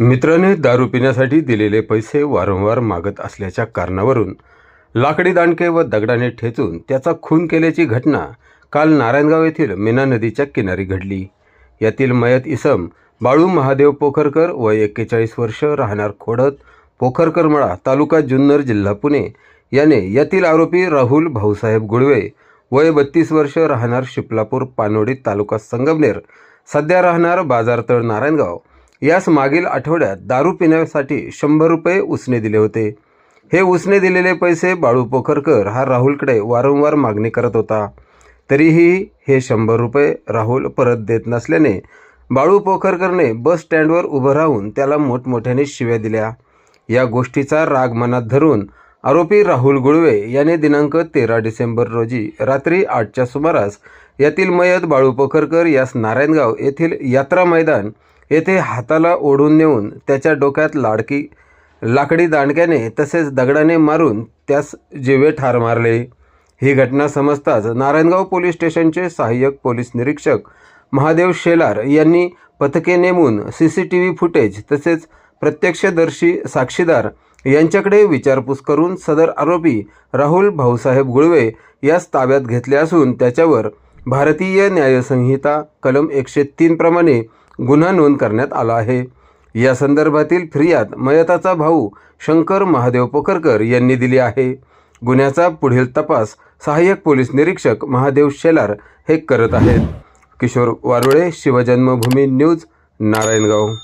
मित्राने दारू पिण्यासाठी दिलेले पैसे वारंवार मागत असल्याच्या कारणावरून लाकडी दांडके व दगडाने ठेचून त्याचा खून केल्याची घटना काल नारायणगाव येथील मीना नदीच्या किनारी घडली. यातील मयत इसम बाळू महादेव पोखरकर व एक्केचाळीस वर्ष राहणार खोडत पोखरकरमळा तालुका जुन्नर जिल्हा पुणे. याने यातील आरोपी राहुल भाऊसाहेब गुळवे वय बत्तीस वर्ष राहणार शिपलापूर पानोडी तालुका संगमनेर. सध्या राहणार बाजारतळ नारायणगाव. यास मागील आठवड्यात दारू पिण्यासाठी शंभर रुपये उसने दिले होते. हे उसने दिलेले पैसे बाळू पोखरकर हा राहुलकडे वारंवार मागणी करत होता. तरीही हे शंभर रुपये राहुल परत देत नसल्याने बाळू पोखरकरने बस स्टँडवर उभं राहून त्याला मोठमोठ्याने शिव्या दिल्या. या गोष्टीचा राग मनात धरून आरोपी राहुल गुळवे याने दिनांक तेरा डिसेंबर रोजी रात्री आठच्या सुमारास यातील मयत बाळू पोखरकर यास नारायणगाव येथील यात्रा मैदान येथे हाताला ओढून नेऊन त्याच्या डोक्यात लाडकी लाकडी दांडक्याने तसेच दगडाने मारून त्यास जिवे ठार मारले. ही घटना समजताच नारायणगाव पोलीस स्टेशनचे सहाय्यक पोलीस निरीक्षक महादेव शेलार यांनी पथके नेमून C C T V footage तसेच प्रत्यक्षदर्शी साक्षीदार यांच्याकडे विचारपूस करून सदर आरोपी राहुल भाऊसाहेब गुळवे यास ताब्यात घेतले असून त्याच्यावर भारतीय न्यायसंहिता कलम एकशे तीनप्रमाणे गुन्हा नोंद करण्यात आला आहे. या संदर्भातील फिर्याद मयताचा भाऊ शंकर महादेव पोखरकर यांनी दिली आहे. गुन्ह्याचा पुढील तपास सहाय्यक पोलीस निरीक्षक महादेव शेलार हे करत आहेत. किशोर वारुळे शिवजन्मभूमी न्यूज नारायणगाव.